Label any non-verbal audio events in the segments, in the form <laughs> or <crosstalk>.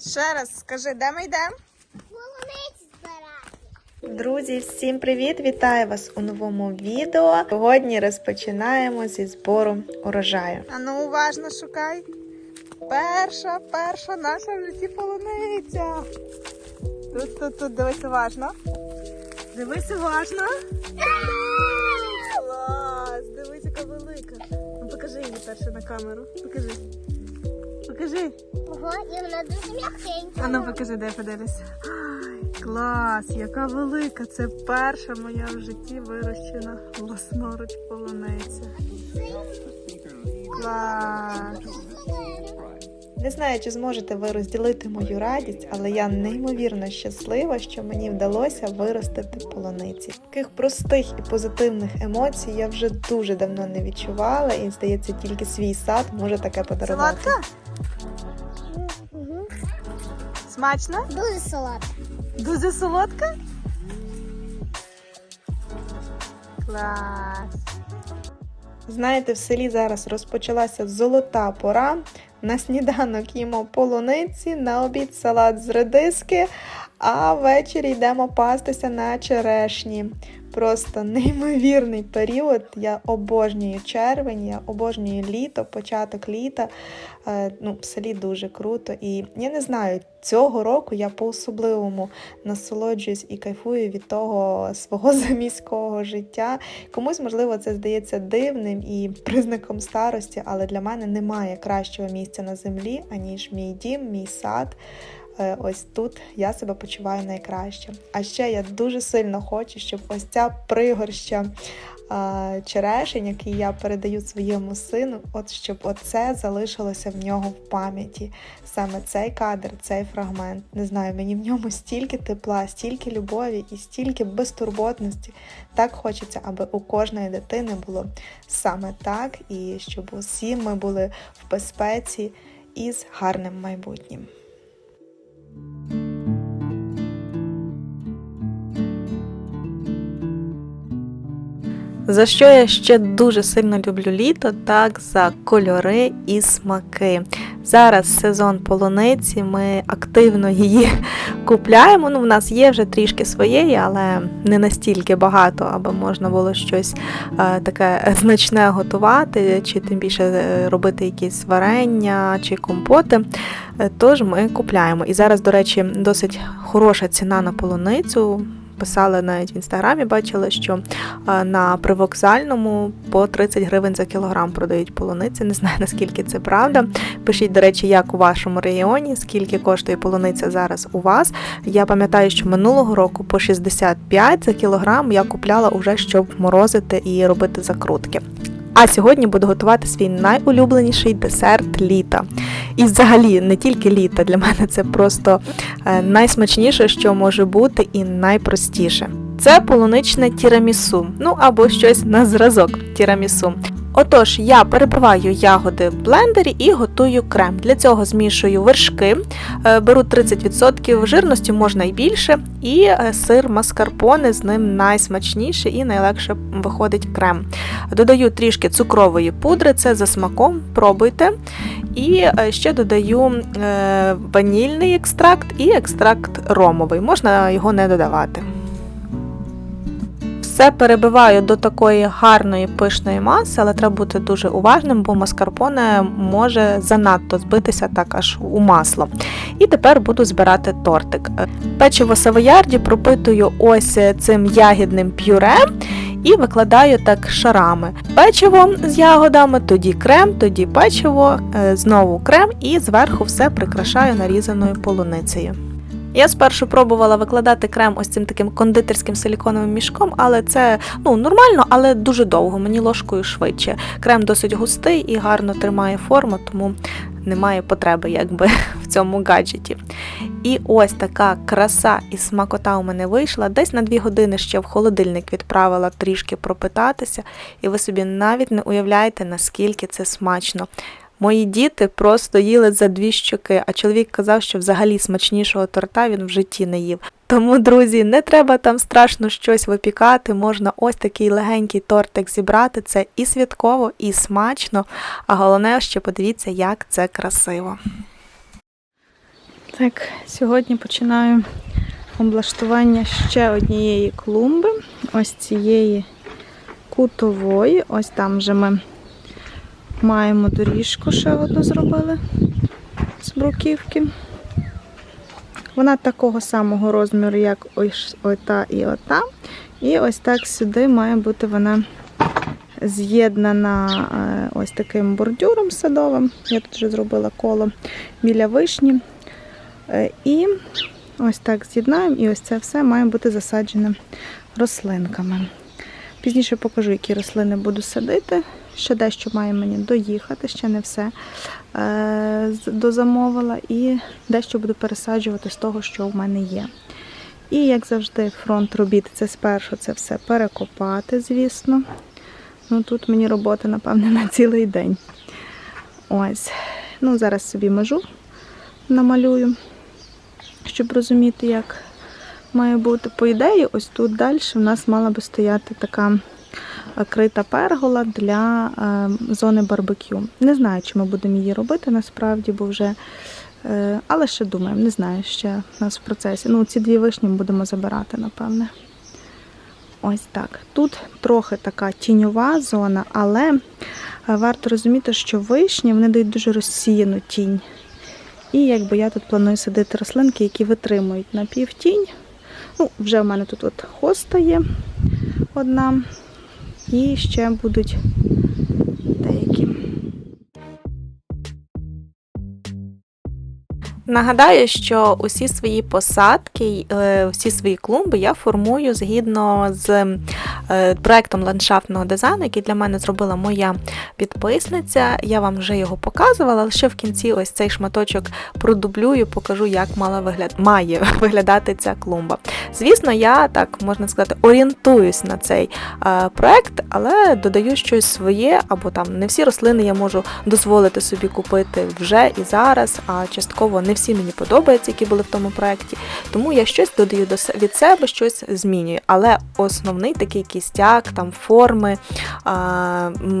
Ще раз скажи, де ми йдемо? Полуниць збирати. Друзі, всім привіт! Вітаю вас у новому відео. Сьогодні розпочинаємо зі збору урожаю. А ну уважно шукай. Перша, перша наша в житті полуниця. Тут, тут, тут, дивись уважно. Дивись уважно. Клас! Дивись, яка велика. Ну покажи її перше на камеру. Покажи. Покажи. Ого, і вона дуже м'якенька. А ну покажи, де подивись. Ай, Клас, яка велика. Це перша моя в житті вирощена власноруч полуниця. Клас. Не знаю, чи зможете ви розділити мою радість, але я неймовірно щаслива, що мені вдалося виростити полуниці. Таких простих і позитивних емоцій я вже дуже давно не відчувала, і здається, тільки свій сад може таке подарувати. Солодка? Смачно? Дуже солодка. Дуже солодка? Клас. Знаєте, в селі зараз розпочалася золота пора. На сніданок їмо полуниці, на обід салат з редиски, а ввечері йдемо пастися на черешні. Просто неймовірний період. Я обожнюю червень, я обожнюю літо, початок літа. Е, Ну, в селі дуже круто. І я не знаю, цього року я по-особливому насолоджуюсь і кайфую від того свого <laughs> заміського життя. Комусь, можливо, це здається дивним і признаком старості, але для мене немає кращого місця на землі, аніж мій дім, мій сад. Е, Ось тут я себе почуваю найкраще. А ще я дуже сильно хочу, щоб ось ця пригорща черешень, який я передаю своєму сину, от щоб оце залишилося в нього в пам'яті. Саме цей кадр, цей фрагмент. Не знаю, мені в ньому стільки тепла, стільки любові і стільки безтурботності. Так хочеться, аби у кожної дитини було саме так, і щоб усі ми були в безпеці і з гарним майбутнім. За що я ще дуже сильно люблю літо, так за кольори і смаки. Зараз сезон полуниці, ми активно її <laughs> купляємо. Ну, в нас є вже трішки своєї, але не настільки багато, аби можна було щось е, таке значне готувати, чи тим більше е, робити якісь варення чи компоти. Е, Тож ми купляємо. І зараз, до речі, досить хороша ціна на полуницю. Писали навіть в інстаграмі, бачили, що на привокзальному по 30 гривень за кілограм продають полуниці. Не знаю <laughs> наскільки це правда. Пишіть, до речі, як у вашому регіоні, скільки коштує полуниця зараз у вас. Я пам'ятаю, що минулого року по 65 за кілограм я купляла уже, щоб морозити і робити закрутки. А сьогодні буду готувати свій найулюбленіший десерт літа. І взагалі не тільки літа, для мене це просто е, найсмачніше, що може бути, і найпростіше. Це полуничне тірамісу, ну або щось на зразок тірамісу. Отож, я перебиваю ягоди в блендері і готую крем. Для цього змішую вершки, е, беру 30%, жирності можна і більше, і е, сир маскарпоне з ним найсмачніше і найлегше виходить крем. Додаю трішки цукрової пудри, це за смаком, пробуйте. І е, ще додаю ванільний екстракт і екстракт ромовий. Можна його не додавати. Все перебиваю до такої гарної пишної маси, але треба бути дуже уважним, бо маскарпоне може занадто збитися так аж у масло. І тепер буду збирати тортик. Печиво савоярді пропитую ось цим ягідним пюре і викладаю так шарами. Печиво з ягодами, тоді крем, тоді печиво, е, знову крем і зверху все прикрашаю нарізаною полуницею. Я спершу пробувала викладати крем ось цим таким кондитерським силіконовим мішком, але це ну нормально, але дуже довго, мені ложкою швидше. Крем досить густий і гарно тримає форму, тому немає потреби якби <laughs> в цьому гаджеті. І ось така краса і смакота у мене вийшла. Десь на дві години ще в холодильник відправила трішки пропитатися, і ви собі навіть не уявляєте, наскільки це смачно. Мої діти просто їли за дві щоки, а чоловік казав, що взагалі смачнішого торта він в житті не їв. Тому, друзі, не треба там страшно щось випікати, можна ось такий легенький тортик зібрати. Це і святково, і смачно. А головне, що подивіться, як це красиво. Так, сьогодні починаю облаштування ще однієї клумби. Ось цієї кутової. Ось там вже ми маємо доріжку ще одну зробили з бруківки. Вона такого самого розміру, як ось ота і ота. І ось так сюди має бути вона з'єднана е, ось таким бордюром садовим. Я тут вже зробила коло біля вишні. Е, І ось так з'єднаємо, і ось це все має бути засаджене рослинками. Пізніше покажу, які рослини буду садити. Ще дещо має мені доїхати, ще не все е, дозамовила. І дещо буду пересаджувати з того, що в мене є. І, як завжди, фронт робіт це спершу це все перекопати, звісно. Ну тут мені роботи, напевне, на цілий день. Ось. Ну, зараз собі межу намалюю, щоб розуміти, як має бути. По ідеї, ось тут далі в нас мала би стояти така крита пергола для е, зони барбекю. Не знаю, чи ми будемо її робити насправді, бо вже. е, Але ще думаємо, не знаю, ще в нас в процесі. Ну, ці дві вишні будемо забирати, напевне. Ось так. Тут трохи така тіньова зона, але е, варто розуміти, що вишні вони дають дуже розсіяну тінь. І якби я тут планую садити рослинки, які витримують напівтінь. Ну, вже в мене тут от хоста є одна. І ще будуть Нагадаю, що усі свої посадки, е, всі свої клумби я формую згідно з е, проектом ландшафтного дизайну, який для мене зробила моя підписниця. Я вам вже його показувала, але ще в кінці ось цей шматочок продублюю, покажу, як мала вигляд... має <laughs> виглядати ця клумба. Звісно, я так можна сказати, орієнтуюсь на цей е, проект, але додаю щось своє, або там не всі рослини я можу дозволити собі купити вже і зараз, а частково не всі мені подобаються, які були в тому проекті. Тому я щось додаю від себе, щось змінюю. Але основний такий кістяк, там форми,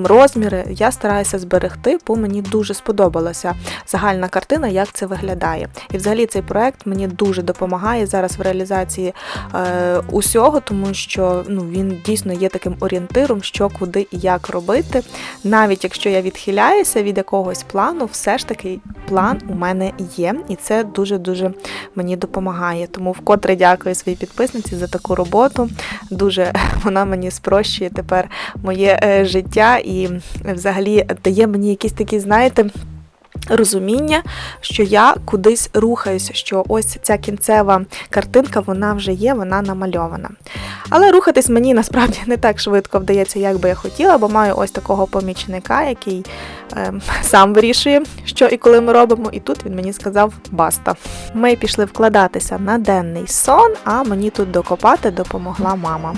розміри я стараюся зберегти, бо мені дуже сподобалася загальна картина, як це виглядає. І взагалі цей проект мені дуже допомагає зараз в реалізації е, усього, тому що ну, він дійсно є таким орієнтиром, що куди і як робити. Навіть якщо я відхиляюся від якогось плану, все ж таки план у мене є, і це дуже-дуже мені допомагає. Тому вкотре дякую своїй підписниці за таку роботу. Дуже <laughs> вона мені спрощує тепер моє е, життя і взагалі дає мені якісь такі, знаєте. Розуміння, що я кудись рухаюся, що ось ця кінцева картинка вона вже є, вона намальована. Але рухатись мені насправді не так швидко вдається, як би я хотіла, бо маю ось такого помічника, який ем, сам вирішує, що і коли ми робимо. І тут він мені сказав баста. Ми пішли вкладатися на денний сон, а мені тут докопати допомогла мама.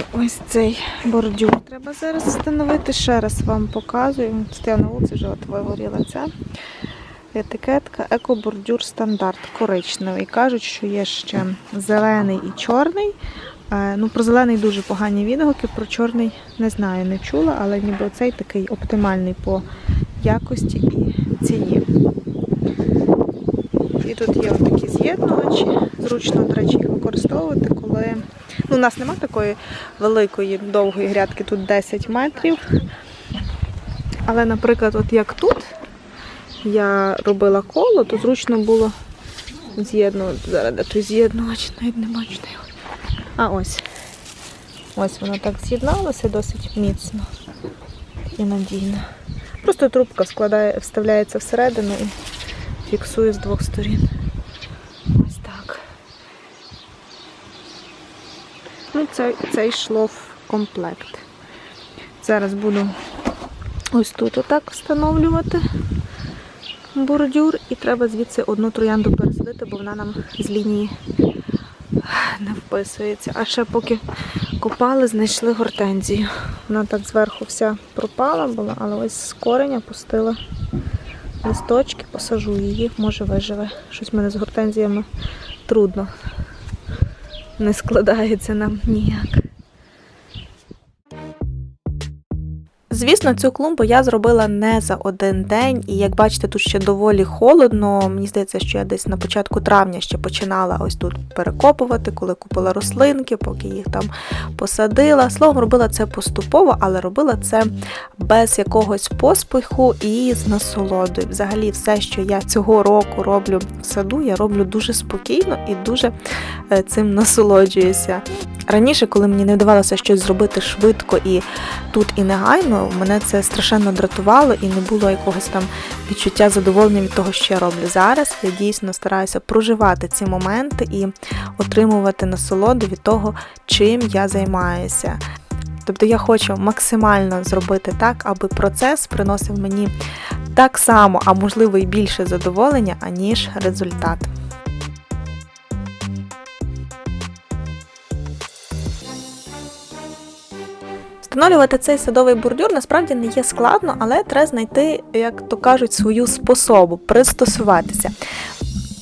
І ось цей бордюр треба зараз встановити. Ще раз вам показую. Стояв на вулиці, вже от вигоріла ця етикетка екобордюр стандарт коричневий. Кажуть, що є ще зелений і чорний. Е, Ну, про зелений дуже погані відгуки, про чорний не знаю, не чула, але ніби цей такий оптимальний по якості і ціні. І тут є такі з'єднувачі. Зручно, до речі, їх використовувати, коли ну, у нас немає такої великої довгої грядки, тут 10 метрів. Але, наприклад, от як тут я робила коло, то зручно було з'єднувати. Зараз де той з'єднувач, навіть не бачу його. А ось. Ось воно так з'єдналося досить міцно і надійно. Просто трубка складає, вставляється всередину і фіксує з двох сторін. Ось так. Ну, це, це комплект. Зараз буду ось тут отак встановлювати бордюр і треба звідси одну троянду пересадити, бо вона нам з лінії не вписується. А ще поки копали, знайшли гортензію. Вона так зверху вся пропала була, але ось з кореня пустила листочки, посажу її, може виживе. Щось мене з гортензіями трудно. Не складається нам ніяк. Звісно, цю клумбу я зробила не за один день, і як бачите, тут ще доволі холодно. Мені здається, що я десь на початку травня ще починала ось тут перекопувати, коли купила рослинки, поки їх там посадила. Словом, робила це поступово, але робила це без якогось поспіху і з насолодою. Взагалі, все, що я цього року роблю в саду, я роблю дуже спокійно і дуже е, цим насолоджуюся. Раніше, коли мені не вдавалося щось зробити швидко і тут і негайно, мене це страшенно дратувало і не було якогось там відчуття задоволення від того, що я роблю зараз. Я дійсно стараюся проживати ці моменти і отримувати насолоду від того, чим я займаюся. Тобто я хочу максимально зробити так, аби процес приносив мені так само, а можливо і більше задоволення, аніж результат. Встановлювати цей садовий бордюр насправді не є складно, але треба знайти, як то кажуть, свою способу, пристосуватися.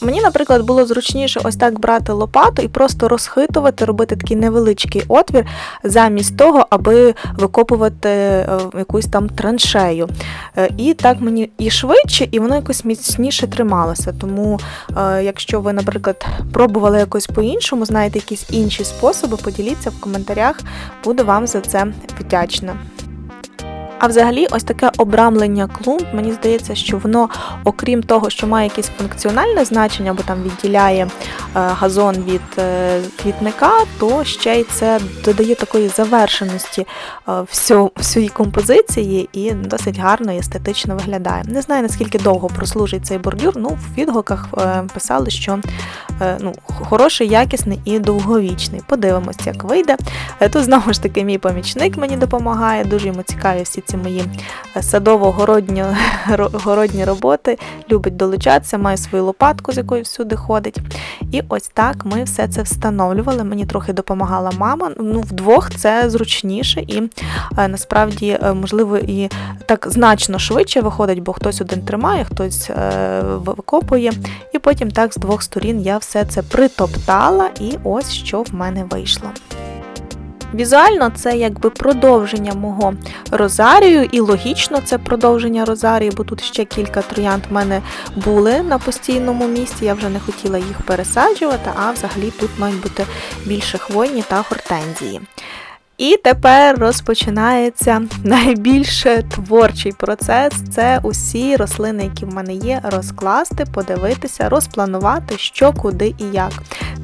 Мені, наприклад, було зручніше ось так брати лопату і просто розхитувати, робити такий невеличкий отвір, замість того, аби викопувати е, якусь там траншею. Е, І так мені і швидше, і воно якось міцніше трималося. Тому, е, якщо ви, наприклад, пробували якось по-іншому, знаєте якісь інші способи, поділіться в коментарях, буду вам за це вдячна. А взагалі, ось таке обрамлення клумб, мені здається, що воно, окрім того, що має якесь функціональне значення, бо там відділяє е, газон від е, квітника, то ще й це додає такої завершеності е, всій композиції і досить гарно і естетично виглядає. Не знаю, наскільки довго прослужить цей бордюр. Ну, в відгуках писали, що ну, хороший, якісний і довговічний. Подивимось, як вийде. Тут знову ж таки мій помічник мені допомагає. Дуже йому цікаві всі ці мої е, садово-городні <laughs> роботи. Любить долучатися, має свою лопатку, з якою всюди ходить. І ось так ми все це встановлювали. Мені трохи допомагала мама. Ну, вдвох це зручніше і е, насправді, е, можливо, і так значно швидше виходить, бо хтось один тримає, хтось викопує. І потім так з двох сторін я все це притоптала, і ось що в мене вийшло. Візуально це якби продовження мого розарію, і логічно це продовження розарію, бо тут ще кілька троянд в мене були на постійному місці. Я вже не хотіла їх пересаджувати, а взагалі тут мають бути більше хвойні та гортензії. І тепер розпочинається найбільш творчий процес. Це усі рослини, які в мене є, розкласти, подивитися, розпланувати, що, куди і як.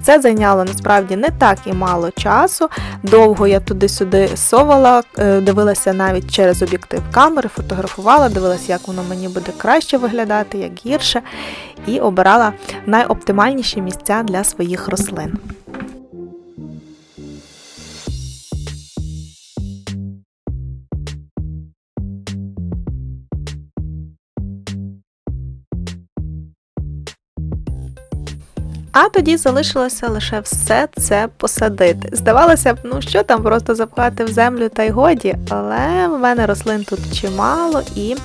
Це зайняло насправді не так і мало часу. Довго я туди-сюди совала, е, дивилася навіть через об'єктив камери, фотографувала, дивилася, як воно мені буде краще виглядати, як гірше, і обирала найоптимальніші місця для своїх рослин. А тоді залишилося лише все це посадити. Здавалося б, ну що там просто запхати в землю та й годі, але в мене рослин тут чимало і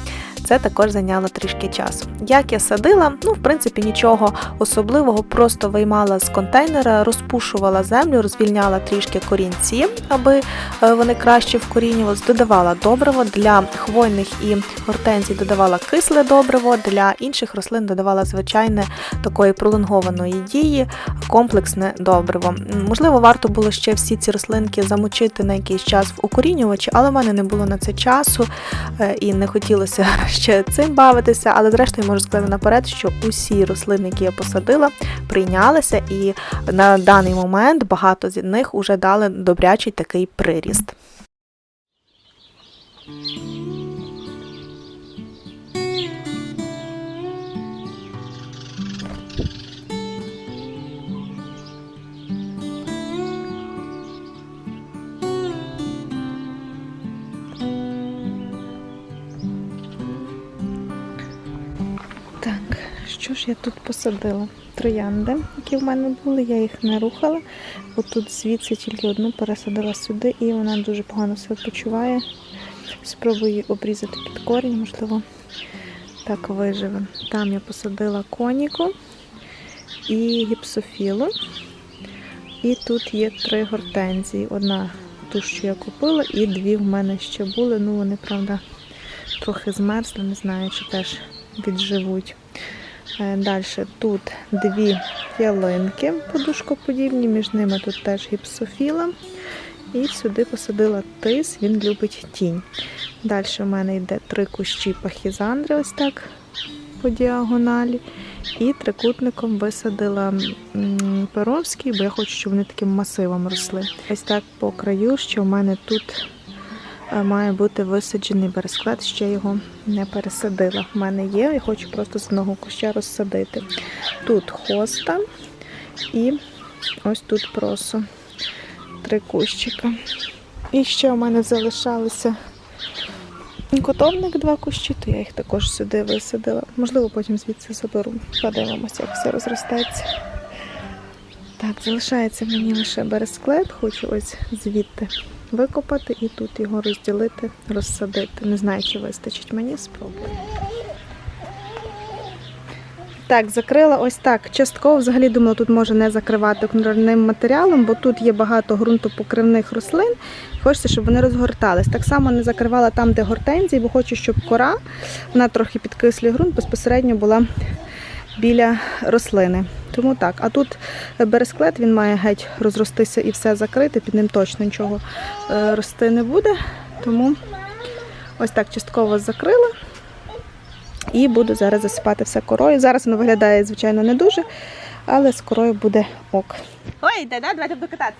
це також зайняло трішки часу. Як я садила, ну, в принципі, нічого особливого, просто виймала з контейнера, розпушувала землю, розвільняла трішки корінці, аби е, вони краще вкорінювалися, додавала добриво для хвойних і гортензій додавала кисле добриво, для інших рослин додавала звичайне такої пролонгованої дії, комплексне добриво. Можливо, варто було ще всі ці рослинки замочити на якийсь час в укорінювачі, але в мене не було на це часу е, і не хотілося <laughs> ще цим бавитися. Але зрештою можу сказати наперед, що усі рослини, які я посадила, прийнялися, і на даний момент багато з них вже дали добрячий такий приріст. Що ж я тут посадила? Троянди, які в мене були, я їх не рухала. Отут звідси тільки одну пересадила сюди, і вона дуже погано себе почуває. Спробую її обрізати під корінь, можливо, так виживе. Там я посадила коніку і гіпсофілу. І тут є три гортензії. Одна ту, що я купила, і дві в мене ще були. Ну, вони, правда, трохи змерзли, не знаю, чи теж відживуть. Далі тут дві ялинки подушкоподібні, між ними тут теж гіпсофіла. І сюди посадила тис, він любить тінь. Далі в мене йде три кущі пахізандри, ось так по діагоналі. І трикутником висадила перовський, бо я хочу, щоб вони таким масивом росли. Ось так по краю, що в мене тут е, має бути висаджений бересклет, ще його не пересадила. В мене є, я хочу просто з одного куща розсадити. Тут хоста і ось тут просо. Три кущика. І ще у мене залишалися котовник два кущі, то я їх також сюди висадила. Можливо, потім звідси заберу. Подивимося, як все розростається. Так, залишається мені лише бересклет, хочу ось звідти викопати і тут його розділити, розсадити. Не знаю, чи вистачить мені, спробую. Так, закрила ось так. Частково взагалі думала, тут може не закривати контрольним матеріалом, бо тут є багато ґрунтопокривних рослин. Хочеться, щоб вони розгортались. Так само не закривала там, де гортензії, бо хочу, щоб кора, вона трохи підкислює ґрунт, безпосередньо була біля рослини. Тому так. А тут бересклет він має геть розростися і все закрити, під ним точно нічого е, рости не буде. Тому ось так частково закрила. І буду зараз засипати все корою. Зараз воно виглядає, звичайно, не дуже, але з корою буде ок. Ой, йде, да? давайте буду катати.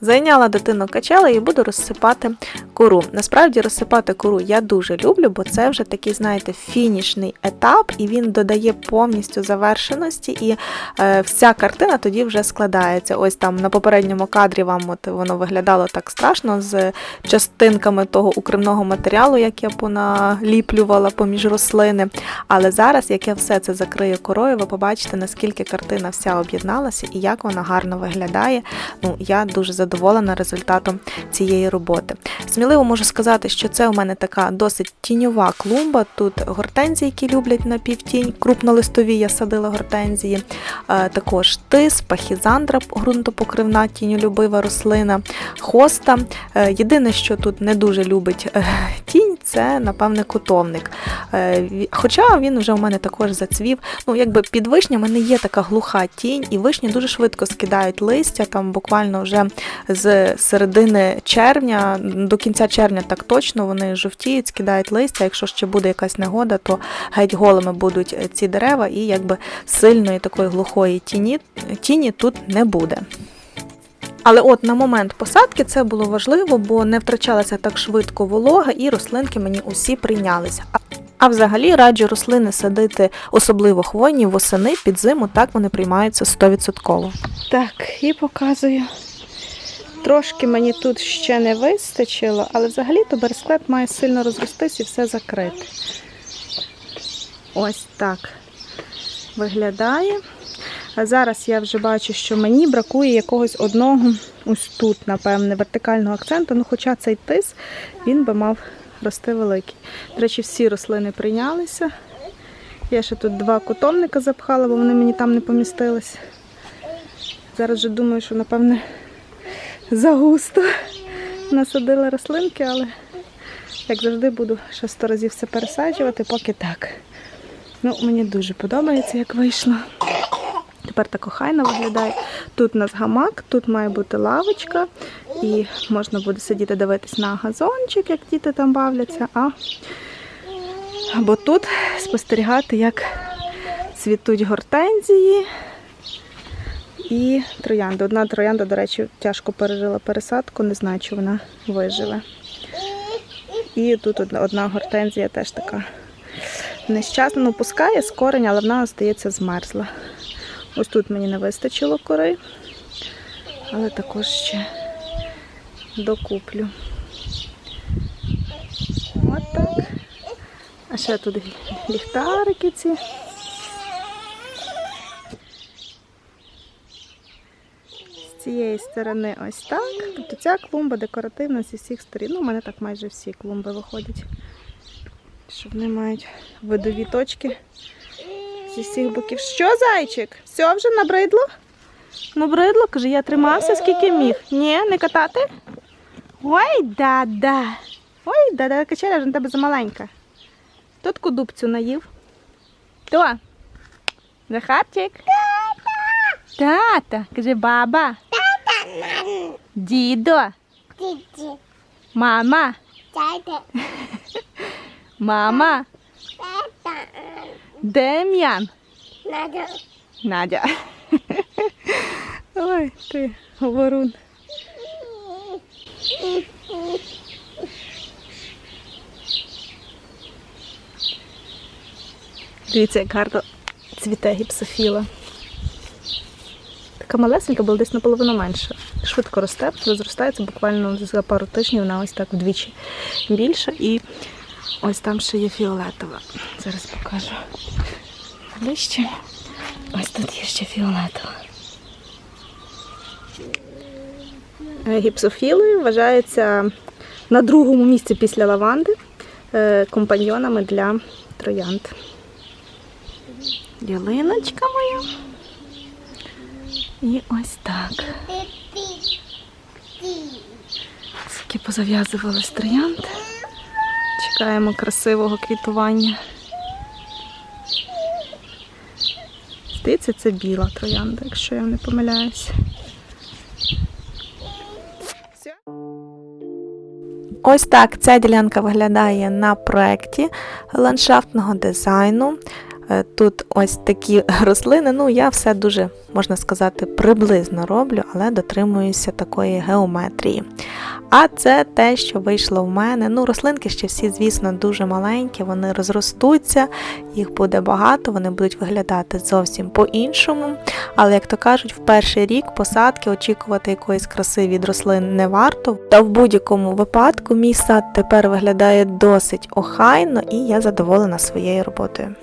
Зайняла дитину качела і буду розсипати кору. Насправді розсипати кору я дуже люблю, бо це вже такий, знаєте, фінішний етап, і він додає повністю завершеності, і е, вся картина тоді вже складається. Ось там на попередньому кадрі вам от воно виглядало так страшно з частинками того укривного матеріалу, як я поналіплювала поміж рослини. Але зараз, як я все це закрию корою, ви побачите, наскільки картина вся об'єдналася і як вона гарно виглядає. Ну, я дуже задоволена результатом цієї роботи. Сміливо можу сказати, що це у мене така досить тіньова клумба. Тут гортензії, які люблять на півтінь, крупнолистові я садила гортензії. Е, Також тис, пахізандра, ґрунтопокривна, тіньолюбива рослина, хоста. Е, Єдине, що тут не дуже любить е, тінь, це, напевне, котовник. Е, Хоча він вже у мене також зацвів. Ну, якби під вишнями не є така глуха тінь, і вишні дуже швидко скидають листя, там буквально вже з середини червня до кінця червня так точно вони жовтіють, скидають листя. Якщо ще буде якась негода, то геть голими будуть ці дерева, і якби сильної такої глухої тіні, тіні тут не буде. Але от на момент посадки це було важливо, бо не втрачалася так швидко волога, і рослинки мені усі прийнялися. А взагалі раджу рослини садити, особливо хвойні восени під зиму, так вони приймаються 100%. Так, і показую. Трошки мені тут ще не вистачило, але взагалі-то бересклет має сильно розростись і все закрити. Ось так виглядає. А зараз я вже бачу, що мені бракує якогось одного, ось тут, напевне, вертикального акценту. Ну, хоча цей тис, він би мав рости великий. До речі, всі рослини прийнялися. Я ще тут два котомника запхала, бо вони мені там не помістились. Зараз вже думаю, що напевне загусто насадила рослинки, але як завжди буду ще сто разів все пересаджувати, поки так. Ну, мені дуже подобається, як вийшло. Тепер так охайно виглядає. Тут у нас гамак, тут має бути лавочка, і можна буде сидіти дивитись на газончик, як діти там бавляться. А або тут спостерігати, як цвітуть гортензії і троянди. Одна троянда, до речі, тяжко пережила пересадку, не знаю, чи вона виживе. І тут одна, гортензія теж така нещасна. Ну, пускає з кореня, але вона, здається, змерзла. Ось тут мені не вистачило кори, але також ще докуплю. От так. А ще тут ліхтарики ці. Цієї сторони ось так. Тобто ця клумба декоративна зі всіх сторін. Ну, у мене так майже всі клумби виходять. Що вони мають видові точки зі всіх боків. Що, зайчик? Все вже набридло? Набридло? Каже, я тримався скільки міг. Ні, не катати? Ой, да-да. Ой, да-да, качеля вже на тебе замаленька. Хто таку дубцю наїв? Хто? Захарчик? Тата. Каже, баба. Дідо. Тіті. Мама. Тата. Мама. Тата. Дем'ян. Надо. Надя. Ой, ти, говорун. Дивіться, як гарно цвіте гіпсофіла. Така малесенька, була десь наполовину менша. Швидко росте, розростається буквально за пару тижнів вона ось так вдвічі більша. І ось там ще є фіолетова. Зараз покажу. Ближче. Ось тут є ще фіолетова. Е, Гіпсофіли вважаються на другому місці після лаванди е, компаньйонами для троянд. Ялиночка моя. І ось так. Скільки позав'язувались троянд. Чекаємо красивого квітування. Здається, це біла троянда, якщо я не помиляюся. Ось так ця ділянка виглядає на проєкті ландшафтного дизайну. Е, Тут ось такі рослини. Ну, я все дуже, можна сказати, приблизно роблю, але дотримуюся такої геометрії. А це те, що вийшло в мене. Ну, рослинки ще всі, звісно, дуже маленькі, вони розростуться, їх буде багато, вони будуть виглядати зовсім по-іншому. Але, як то кажуть, в перший рік посадки очікувати якоїсь краси від рослин не варто. Та в будь-якому випадку мій сад тепер виглядає досить охайно, і я задоволена своєю роботою.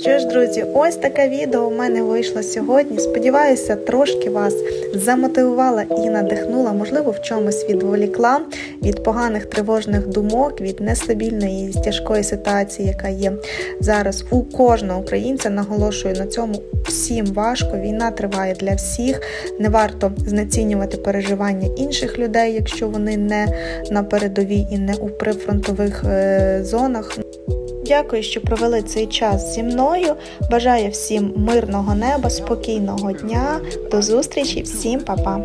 Що ж, друзі, ось таке відео у мене вийшло сьогодні. Сподіваюся, трошки вас замотивувала і надихнула, можливо, в чомусь відволікла від поганих тривожних думок, від нестабільної тяжкої ситуації, яка є зараз у кожного українця. Наголошую на цьому всім важко. Війна триває для всіх. Не варто знецінювати переживання інших людей, якщо вони не на передовій і не у прифронтових е, зонах. Дякую, що провели цей час зі мною. Бажаю всім мирного неба, спокійного дня. До зустрічі, всім па-па!